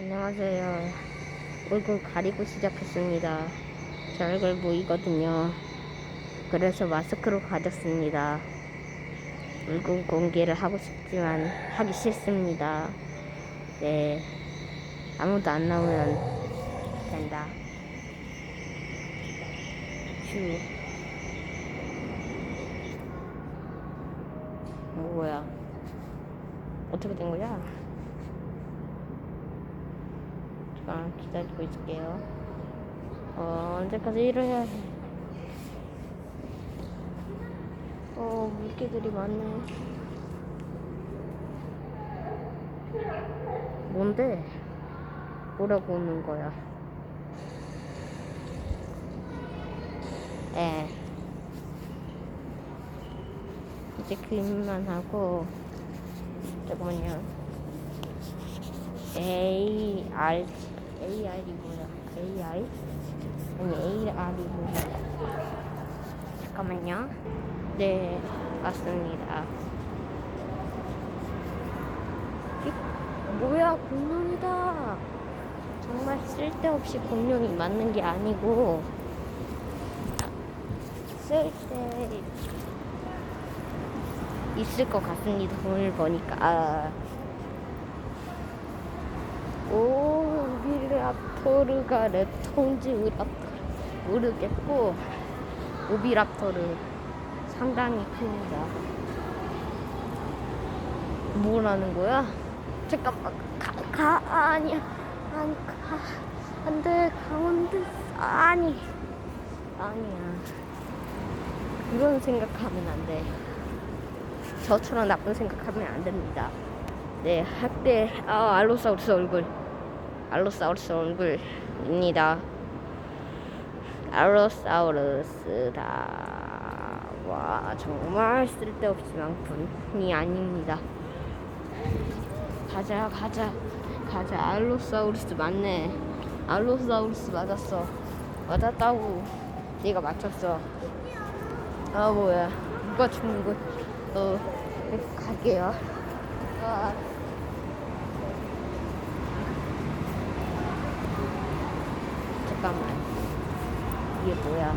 안녕하세요. 얼굴 가리고 시작했습니다. 제 얼굴 보이거든요. 그래서 마스크로 가졌습니다. 얼굴 공개를 하고 싶지만 하기 싫습니다. 네. 아무도 안 나오면 된다. 휴. 뭐야? 어떻게 된 거야? 잠깐 기다리고 있을게요. 어, 언제까지 일을 해야 해? 어, 물개들이 많네. 뭔데? 뭐라고 오는 거야? 에. 이제 그림만 하고, 잠깐만요. A, R, AR이 뭐야? AI? 아니, AR이 뭐야? 잠깐만요. 네, 맞습니다. 이, 뭐야, 공룡이다. 정말 쓸데없이 공룡이 맞는 게 아니고, 쓸데 있을 것 같습니다. 돈을 버니까. 아. 오, 랍토르가 레톤지 우랍토르 모르겠고, 오비랍토르 상당히 큽니다. 뭐라는 거야? 잠깐만, 가, 가, 아니야. 아니, 가, 안 돼, 강원도, 아니. 아니야. 그런 생각하면 안 돼. 저처럼 나쁜 생각하면 안 됩니다. 네, 학대, 아, 알로사우루스 얼굴. 알로사우루스 얼굴입니다. 알로사우루스다. 와, 정말 쓸데없지만뿐이 아닙니다. 가자, 가자, 가자. 알로사우루스 맞네. 알로사우루스 맞았어. 맞았다고. 네가 맞췄어. 아, 뭐야. 누가 죽는 거, 어, 갈게요. 아. 잠깐만. 이게 뭐야?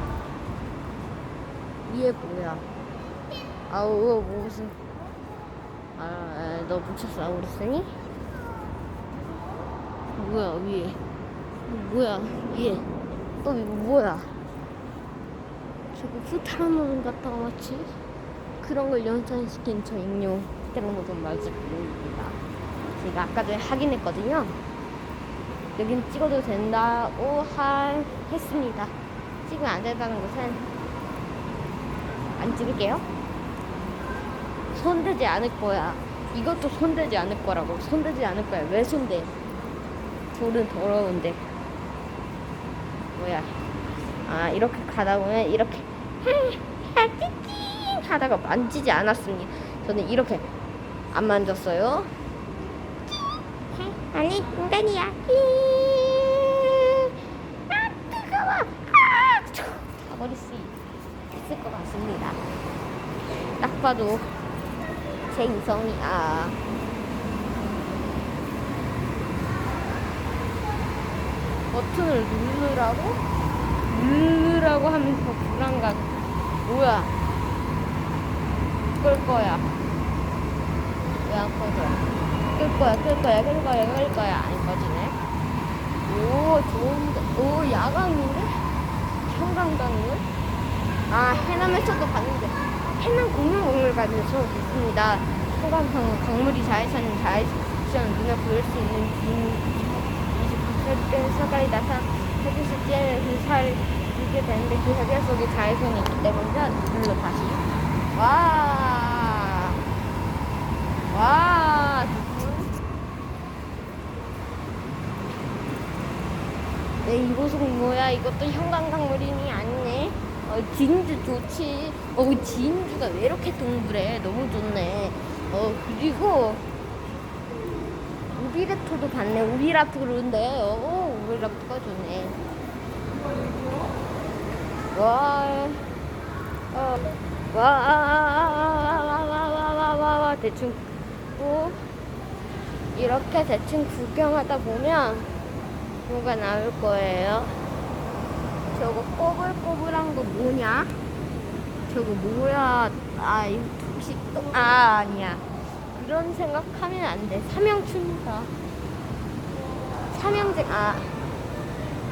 이게 뭐야? 아우 무슨? 아, 너 뭉쳤어 우리쓰니? 뭐야 위에? 뭐야 위에? 또 이거 뭐야? 저거 후타노는 같다 마치 그런 걸 연상시킨 저 인용 그런 거좀 말지 모릅니다. 제가 아까 전에 확인했거든요. 여긴 찍어도 된다고 할 했습니다. 찍으면 안 된다는 것은 안 찍을게요. 손대지 않을 거야. 이것도 손대지 않을 거라고. 손대지 않을 거야. 왜 손대? 돌은 더러운데. 뭐야? 아 이렇게 가다 보면 이렇게 띵 하다가 만지지 않았습니다. 저는 이렇게 안 만졌어요. 아니 인간이야. 아 뜨거워. 아 가버릴 수 있을 것 같습니다. 딱 봐도 제 인성이야. 버튼을 누르라고? 누르라고 하면 더 불안감. 뭐야? 끌 거야. 왜 안 꺼져? 끌 거야, 끌 거야, 끌 거야, 끌 거야. 안 꺼지네. 오, 좋은데. 오, 야광인데? 형광광이네? 아, 해남에서도 봤는데. 해남 공룡박물관에서 있습니다. 형광광 광물이 자외선 자외선 눈에 보일 수 있는 빈 29개 색깔이 나타나듯이 찌를 살 이게 되는데 그 색깔 속에 자외선이 있기 때문에 눌러 다시. 와. 와. 네, 이곳은 뭐야? 이것도 형광광물인이 아니네. 어, 진주 좋지. 어, 그 진주가 왜 이렇게 동그래? 너무 좋네. 어, 그리고 우리라토도 봤네. 우리라토 그런데, 어, 우리라토가 좋네. 와, 어, 와, 와, 와, 와, 대충 고 이렇게 대충 구경하다 보면 뭐가 나올 거예요. 저거 꼬불꼬불한 거 뭐냐? 저거 뭐야? 아, 이거 혹시 또, 아, 아니야. 그런 생각하면 안 돼. 삼형춘이다. 삼형제, 아.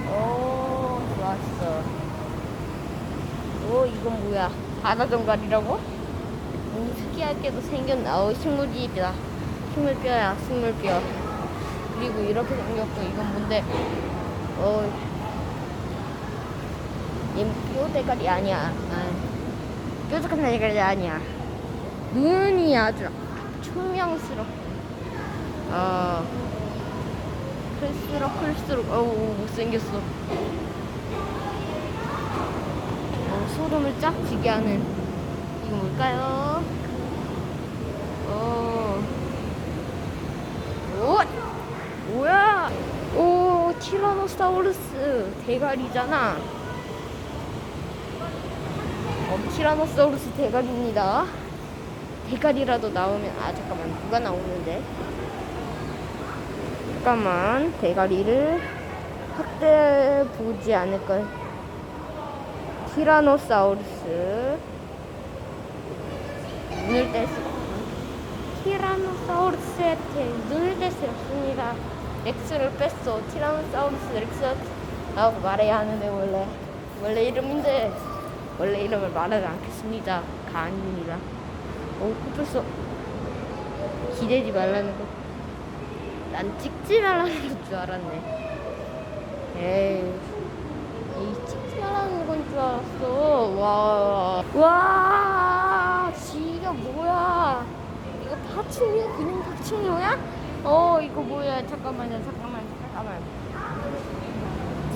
오, 좋았어. 오, 이건 뭐야? 바다 정갈이라고? 오, 특이하게도 생겼나? 어, 식물이다. 식물뼈야, 식물뼈. 그리고 이렇게 생겼고, 이건 뭔데? 어, 얘뼈 대가리 아니야. 아, 뾰족한 대가리 아니야. 눈이 아주 총명스럽고, 어, 클수록 클수록, 어우, 못생겼어. 어, 소름을 쫙 쥐게 하는, 이거 뭘까요? 어, 오, 뭐야? 오, 티라노사우루스 대가리잖아. 어, 티라노사우루스 대가리입니다. 대가리라도 나오면 아 잠깐만 누가 나오는데? 잠깐만 대가리를 확대 보지 않을 걸. 티라노사우루스 눈을 뗄 수. 티라노사우루스한테 눈을 뗄수 없습니다. 렉스를 뺐어. 티라노사우루스 렉스 라고 말해야 하는데 원래 원래 이름인데 원래 이름을 말하지 않겠습니다. 가 아닙니다. 오, 꼽혔어. 기대지 말라는 거. 난 찍지 말라는 줄 알았네. 에이, 이 찍지 말라는 건 줄 알았어. 와, 와, 지가 뭐야? 이거 파충류? 그냥 파충류야? 어, 이거 뭐야? 잠깐만요, 잠깐만, 잠깐만.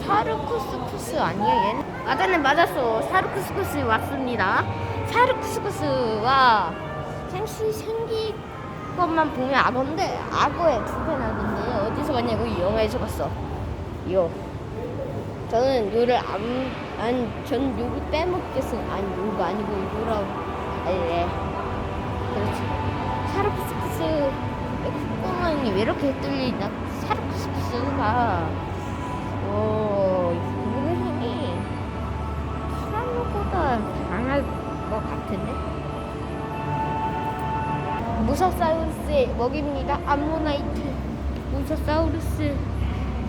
사르쿠스쿠스 아니야 얘는? 맞았네 맞았어. 사르쿠스쿠스 왔습니다. 사르쿠스쿠스와 생시 생긴 것만 보면 악어인데 악어에 두배 나는데 어디서 봤냐고 이 영화에서 봤어. 요. 저는 요를 안, 안, 전 요를 빼먹겠어 아니 요가 아니고 요라고 네 그렇지. 사르쿠스쿠스 콧구멍이 왜 이렇게 뚫리나? 사르쿠스쿠스가 오, 이분의 힘이 티라노보다 강할 것 같은데? 무사사우루스의 먹입니다. 암모나이트. 무사사우루스.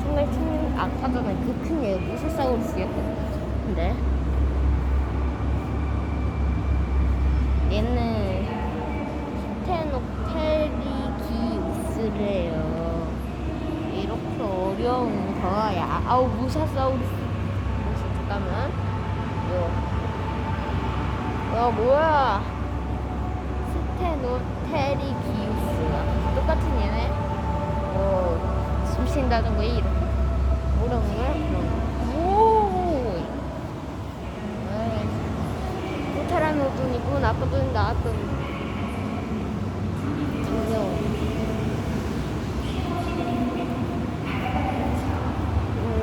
정말 큰, 아까 전에 그 큰 애가 무사사우루스였거든요. 얘는 스테노테리기우스래요. 어려운 거야. 아우 무사사우루스. 무사 잠깐만. 요. 어 뭐야? 스테노테리기우스가 똑같은 얘네. 어, 숨 쉰다던가 이렇게 모르는 거야? 오. 에이. 호타라노돈이고 아까도 나왔던. 정녕.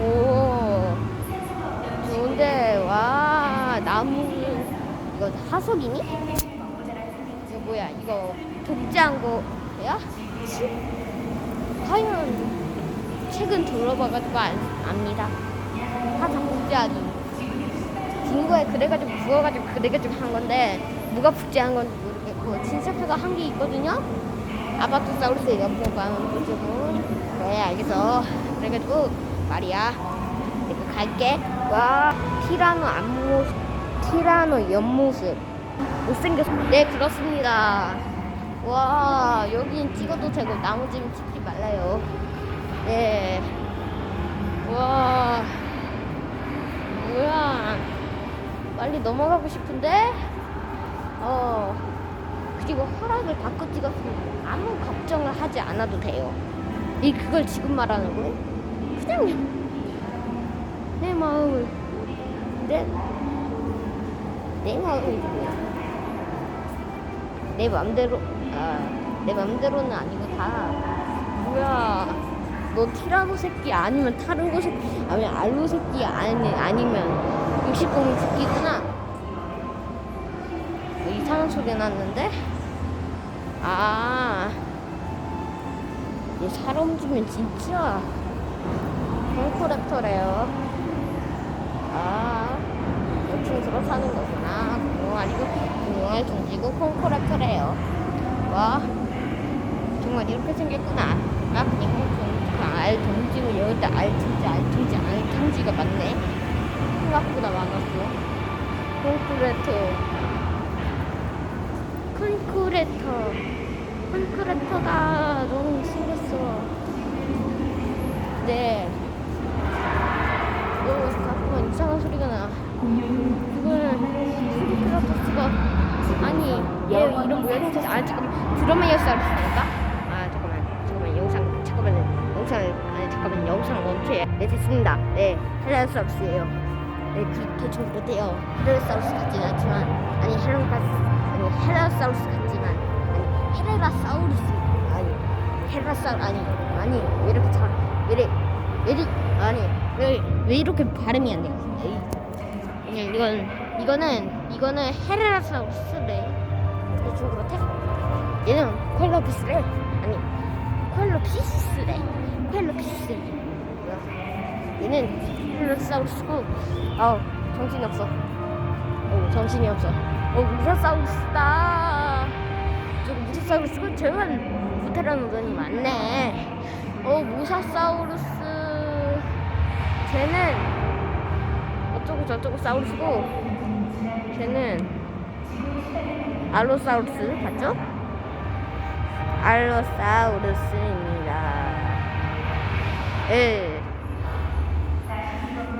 오, 좋은데, 와, 나무, 이거 이거 뭐야, 이거 독재한 거야? 치? 과연, 최근 들어봐가지고 안, 압니다. 화상 복제하기. 딩거에 그래가지고 부어가지고 그래가지고 한 건데, 누가 복제한 건지 모르겠고, 친척회가 한 게 있거든요? 아바토사우루스 연봉관 그쪽은 네 알겠어 그래가지고 말이야 내가 갈게 와 티라노 앞모습 티라노 옆모습 못생겼어 네 그렇습니다 와 여긴 찍어도 되고 나머지는 찍지 말라요 네 와 뭐야 빨리 넘어가고 싶은데 어 그리고 허락을 받고 찍었으면 아무 걱정을 하지 않아도 돼요. 이 그걸 지금 말하는 거예요? 그냥 내 마음을 내, 내 뭐야? 내 맘대로 아, 내 맘대로는 아니고 다 뭐야? 너 티라노 새끼 아니면 타르고 새끼 아니면 알로 새끼 아니 아니면 육식공룡 새끼구나. 뭐 이상한 소리 났는데? 아 얘살 움직이면 진짜 콩코렉터래요. 아, 요충수로 사는 거구나. 공룡아리고 공룡알 둥지고 콩코렉터래요. 와, 정말 이렇게 생겼구나. 아, 그냥 알 둥지고 여기다 알 둥지, 알 둥지, 알 둥지가 많네. 생각보다 많았어. 콩코렉터. 콘크레터 콘크레터가 너무 생겼어 네 오, 잠깐만 이상한 소리가 나 이거는 콘크레터스가 아니 얘 이름 뭐야? 아 잠깐만 드라마이어스알았으니까? 아 잠깐만 잠깐만 영상 잠깐만 영상 아니 잠깐만 영상 멈춰야 네 됐습니다. 네 헬라사우루스예요. 네 그, 대충 그렇대요. 헬라사우루스 같진 않지만 아니 헬라사우루스 아니 헬라사우루스 같지만 아니 헤라사우루스 아니 헤라사우 아니 아니 왜 이렇게 잘왜 이래 왜 이리 아니 왜, 왜 이렇게 발음이 안 돼? 에이. 그냥 이건 이거는 이거는 헤라사우루스래 대충 그렇대 얘는 콜로피스래. 아니 콜로피스래. 콜로피스. 얘는 헬라사우루스고 아우 정신이 없어. 어 정신이 없어. 어 무사사우루스다. 저거 무사사우루스가 제발 무테라노돈이 많네. 어 무사사우루스. 쟤는 어쩌고 저쩌고 사우루스고 쟤는 알로사우루스 맞죠? 알로사우루스입니다 예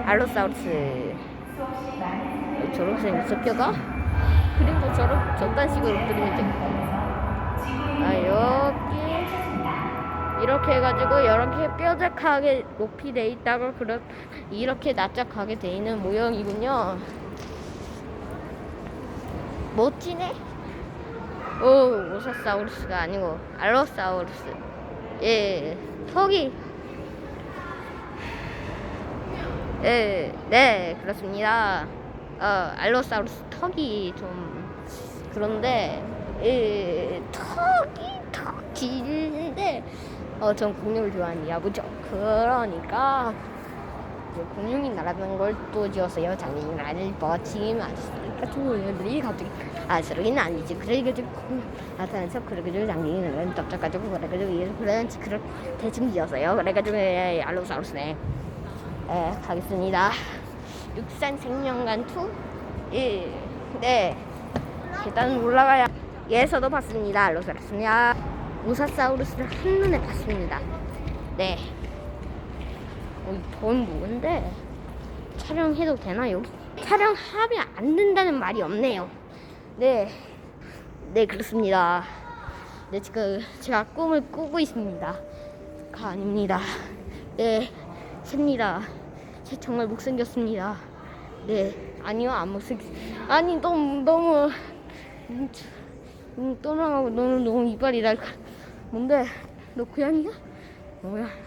알로사우루스 저렇게 뼈가? 그림도 저런 저딴 식으로 그리면 돼. 아 여기 이렇게 해가지고 이렇게 뾰족하게 높이 돼 있다가 그렇 이렇게 납작하게 돼 있는 모형이군요. 멋지네. 오 오사사우루스가 아니고 알로사우루스. 예 턱이 예, 네, 그렇습니다. 어, 알로사우루스 턱이 좀 그런데 예, 턱이 턱 길는데 어, 전 공룡을 좋아하는 야부죠. 그러니까 공룡이 날아다니는 걸 또 지었어요. 장님이 나를 버치면 아 저씨가 조용히 갑자기 아저씨는 아니지. 그래가지고 나타나서 그래가지고 나를 덮쳐가지고 그래가지고 그런지 그런 대충 지었어요. 그래가지고 예, 알로사우루스네. 네, 가겠습니다. 육산 생명관 2 1. 네. 계단 올라가야 예서도 봤습니다. 알로사우루스냐. 우사사우루스를 한눈에 봤습니다. 네. 어, 돈 뭔데? 촬영해도 되나 여기? 촬영하면 안 된다는 말이 없네요. 네. 네, 그렇습니다. 네, 지금 제가 꿈을 꾸고 있습니다. 가 아닙니다. 네, 셉니다. 제 정말 못생겼습니다. 네, 아니요, 안 못생. 아니, 너무 너무 또랑하고 너는 너무 이빨이 날카. 뭔데? 너 고양이야? 뭐야?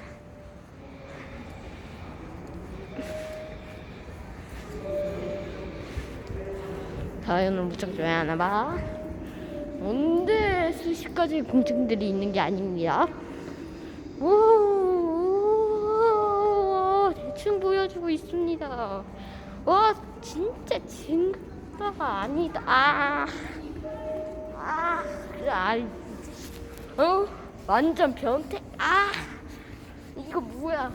다이언을 무척 좋아하나 봐. 뭔데 수십 가지 공증들이 있는 게 아닙니다. 오, 오, 대충 보여주고 있습니다. 와, 진짜 징그다가 아니다. 아, 아, 아, 어, 완전 변태. 아, 이거 뭐야?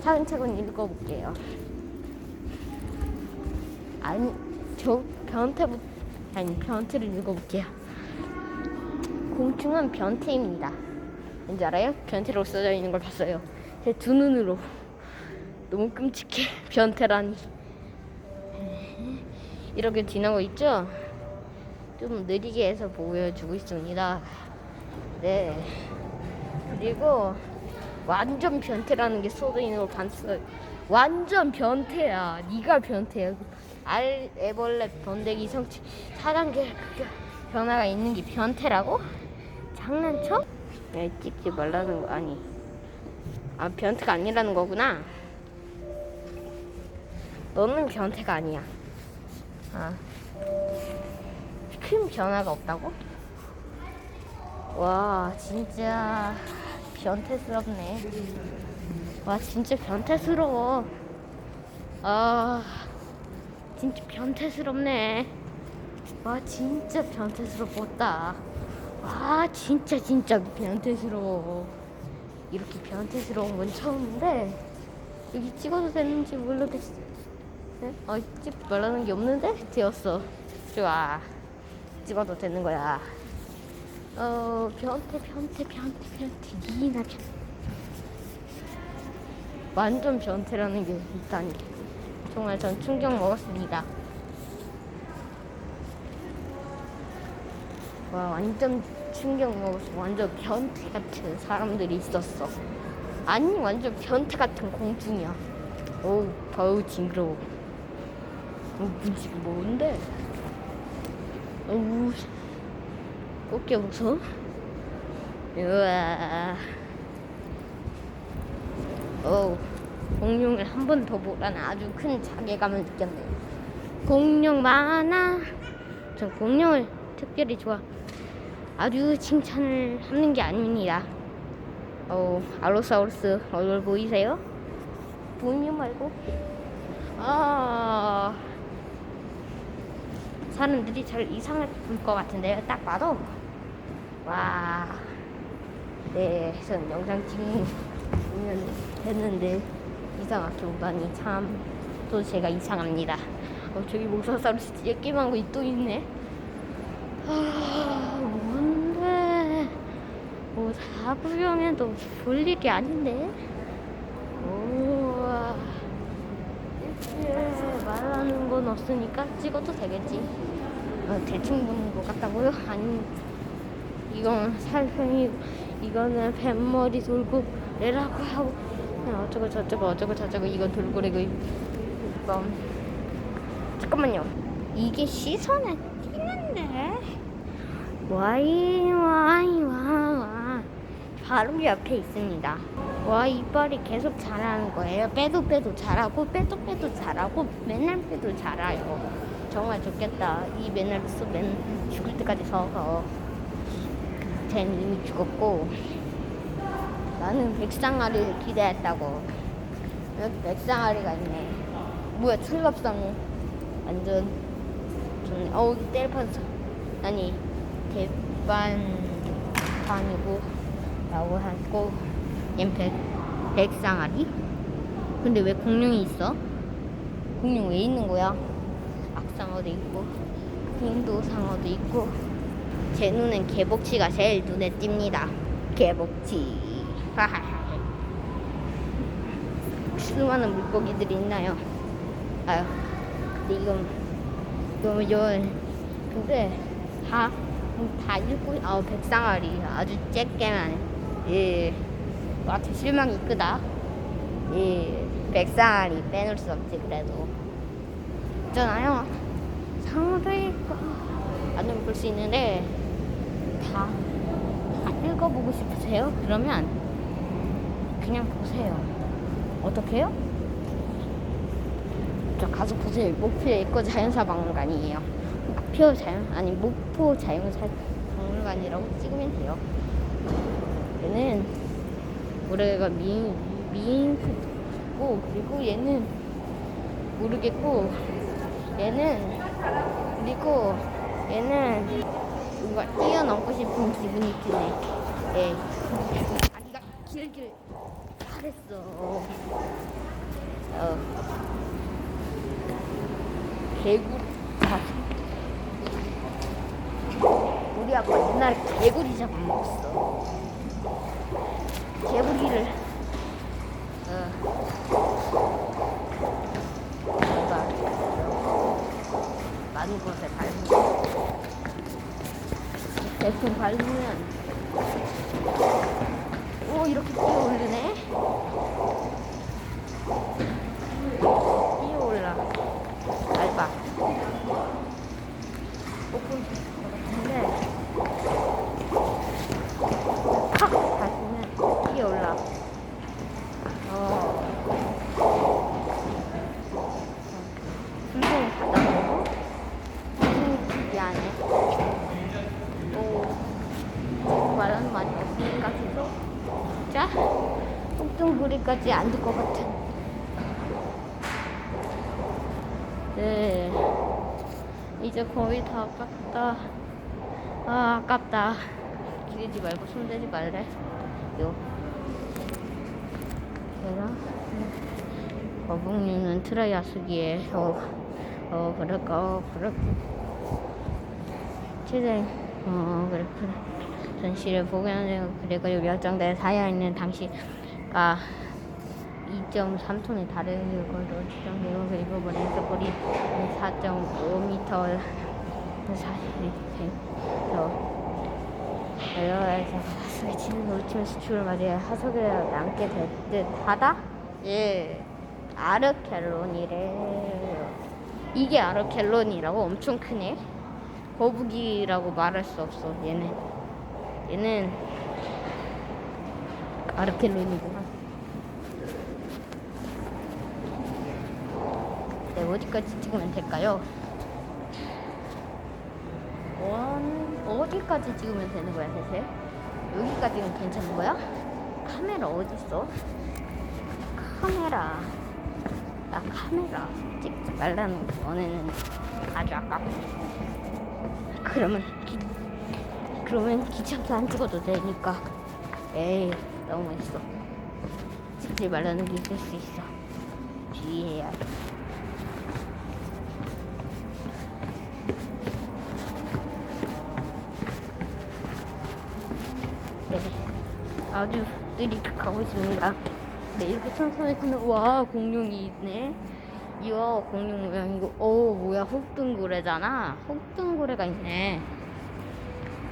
차근차근 읽어볼게요. 아니, 저 변태 부 아니 변태를 읽어볼게요. 공충은 변태입니다. 왠지 알아요? 변태로 써져 있는 걸 봤어요. 제 두 눈으로 너무 끔찍해. 변태라니. 이렇게 지나고 있죠? 좀 느리게 해서 보여주고 있습니다. 네. 그리고 완전 변태라는 게 써져 있는 걸 봤어요. 완전 변태야. 네가 변태야. 알 애벌레 번데기 성취 4단계 변화가 있는 게 변태라고? 장난쳐? 야, 찍지 말라는 거 아니. 아 변태가 아니라는 거구나. 너는 변태가 아니야. 아. 큰 변화가 없다고? 와 진짜 변태스럽네. 와, 진짜 변태스러워. 아, 진짜 변태스럽네. 와, 진짜 변태스럽다. 와, 진짜, 진짜 변태스러워. 이렇게 변태스러운 건 처음인데, 여기 찍어도 되는지 모르겠어. 네? 어, 찍지 말라는 게 없는데? 되었어. 좋아. 찍어도 되는 거야. 어, 변태, 변태, 변태, 변태, 니나 변태. 완전 변태라는 게 있다니. 정말 전 충격 먹었습니다. 와, 완전 충격 먹었어. 완전 변태 같은 사람들이 있었어. 아니, 완전 변태 같은 공중이야. 어우, 더우 징그러워. 어, 무지 뭔데? 어우, 꽃게 무서워? 우와. 어우, 공룡을 한 번 더 보라는 아주 큰 자괴감을 느꼈네요. 공룡 많아. 전 공룡을 특별히 좋아. 아주 칭찬을 하는 게 아닙니다. 어, 알로사우루스 얼굴 보이세요? 보이면 말고. 아, 사람들이 잘 이상하게 볼것 같은데요. 딱 봐도. 와, 네, 전 영상 찍으면 됐는데 이상하게 오다니 참 또 제가 이상합니다. 어, 저기 모사사우루스 예끼만 거또 있네. 아, 뭔데? 뭐 사부형에도 볼 일이 아닌데? 우와. 말하는 건 없으니까 찍어도 되겠지. 어, 대충 보는 것 같다고요? 아니, 이건 살편이, 이거는 뱃머리 돌고 내라고 하고, 어쩌고 저쩌고 어쩌고 저쩌고 이건 돌고래고, 이건. 잠깐만요. 이게 시선에 띄는데? 와이, 와이, 와, 와. 바로 옆에 있습니다. 와, 이빨이 계속 자라는 거예요. 빼도 빼도 잘하고, 빼도 빼도 잘하고, 맨날 빼도 잘해요. 정말 좋겠다. 이 맨날 써, 맨, 죽을 때까지 서서. 쟤는 이미 죽었고, 나는 백상아리를 기대했다고. 여기 백상아리가 있네. 뭐야, 철갑상어. 완전 좋네. 어우, 때려봤어. 아니, 대반 반이고, 라고 하고, 얜 백, 백상아리? 근데 왜 공룡이 있어? 공룡 왜 있는 거야? 악상어도 있고, 흰도상어도 있고, 제 눈엔 개복치가 제일 눈에 띕니다. 개복치. 하하하. 수많은 물고기들이 있나요? 아유, 근데 이건, 이거, 이거, 근데 다, 다 읽고, 아 백상아리. 아주 쬐게만. 예. 와, 실망이 크다. 예. 백상아리 빼놓을 수 없지, 그래도. 있잖아요. 상어도 있고, 안좀 볼수 있는데, 다, 다 읽어보고 싶으세요? 그러면, 그냥 보세요. 어떻게 해요? 저 가서 보세요. 목표에 있고 자연사 박물관이에요. 목표 자연, 아니, 목포 자연사 박물관이라고 찍으면 돼요. 얘는, 우리가 미, 미인크고, 그리고 얘는 모르겠고, 얘는, 그리고 얘는 뭔가 뛰어넘고 싶은 기분이 드네. 예. 다리가 길길 잘했어. 어. 개구리. 아. 우리 아빠 옛날에 개구리 잡아먹었어. 개구리를 어. 많은 곳에 밟으면 대충 밟으면 오 이렇게 뛰어 오르네 뛰어 올라 밟아 조금 같은데 팍 밟으면 뛰어 올라 어 분명히 바다 보고 분명히 미안해 또 말하는 많이 없으니까 계속 흑둥구리까지 안 될 것 같아. 네. 이제 거의 다 아깝다. 아, 아깝다. 기대지 말고 손대지 말래. 요. 얘랑 거북류는 트라이아스기에 어, 어, 그럴까, 어, 그럴까. 최대, 어, 그래. 전시를 보관하고 그래가지고 열정대에 사여있는 당시가 2.3톤에 달하는 걸로 추정되고 그리고 거리 4.5m 사이에서 에어에서 스위치는 울티면 수출을 맞이해 하석에 남게 될 듯 하다? 예. 아르켈론이래 이게 아르켈론이라고? 엄청 크네. 거북이라고 말할 수 없어 얘는. 얘는 아르켈론이구나 네, 어디까지 찍으면 될까요? 원, 어디까지 찍으면 되는 거야, 대체? 여기까지는 괜찮은 거야? 카메라 어딨어? 카메라. 나 카메라 찍지 말라는 거. 너네는 아주 아깝고. 그러면, 기, 그러면 귀찮게 안 찍어도 되니까. 에이, 너무 있어. 찍지 말라는 게 있을 수 있어. 주의해야 돼. 네. 아주 느리게 가고 있습니다. 네, 이렇게 천천히 와, 공룡이 있네. 이거 공룡 모양이고, 오, 뭐야, 혹등고래잖아. 혹등고래가 있네.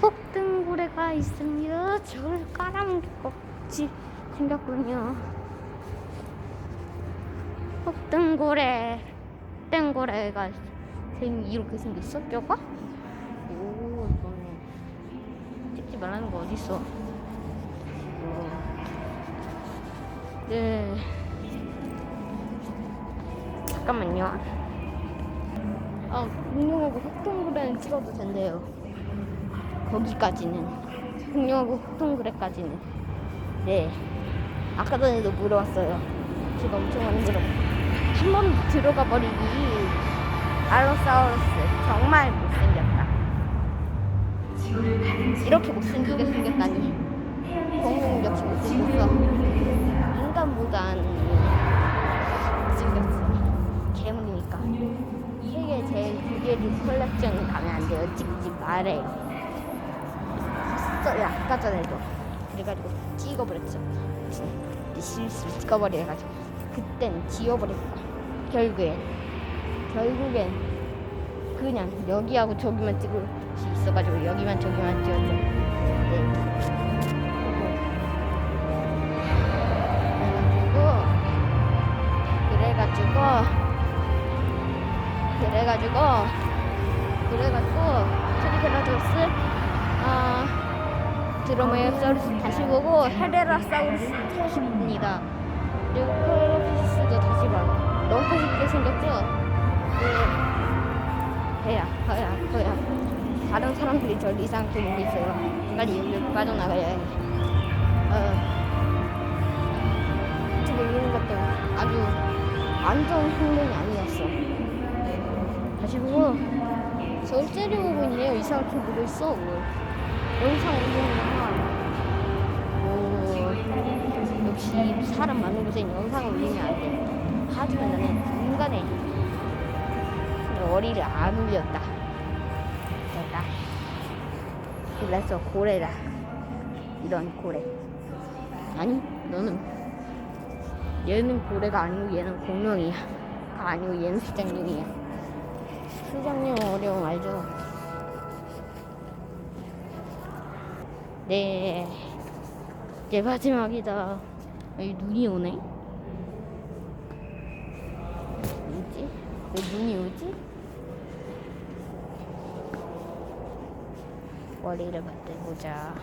혹등고래가 있습니다. 저걸 깔아먹을 것 같이 생겼군요. 혹등고래. 땡고래가 생, 이렇게 생겼어, 뼈가? 오, 이거는. 찍지 말라는 거 어딨어? 어. 네. 잠깐만요. 아, 공룡하고 흑동그레는 찍어도 된대요. 거기까지는. 공룡하고 흑동그레까지는. 네. 아까 전에도 물어봤어요. 제가 엄청 많이 물어. 한번 들어가 버리기. 알로사우루스. 정말 못생겼다. 이렇게 못생기게 생겼다니 공룡 역시 못생겼어 인간보단 못생겼어 괴물이니까. 세계 제일 기계리 컬렉션 가면 안 돼요. 찍지 말아요 했어요. 아까 전에도. 그래가지고 찍어버렸죠. 실수로 찍어버려 가지고. 그땐 지워버렸고 결국엔. 결국엔 그냥 여기하고 저기만 찍을 수 있어가지고 여기만 저기만 찍었죠. 네. 그래가지고 그래가지고 트리케라토스 아 드로마이오사우루스 다시 보고 헤레라사우루스 다시 봅니다. 그리고 코에로피스도 다시 봐. 너무 쉽게 생겼죠? 네. 해야, 허야, 허야. 다른 사람들이 절 이상하게 보고 있어요. 빨리 여기 빠져나가야 해. 어. 지금 이런 것도 아주 안전 훈련이 아니었어. 보고, 저를 째려보고 있네요. 이상하게 보고 있어. 뭐. 영상 올리면, 뭐, 역시 사람 많은 곳엔 영상을 올리면 안 돼. 하지만 나는 인간의 머리를 안 올렸다. 내가 그래서 고래다. 이런 고래. 아니, 너는 얘는 고래가 아니고 얘는 공룡이야. 가 아니고 얘는 수장룡이야. 수장룡 어려움 알죠? 네. 이제 마지막이다. 여기 눈이 오네. 뭐지? 왜 눈이 오지? 머리를 맞대보자.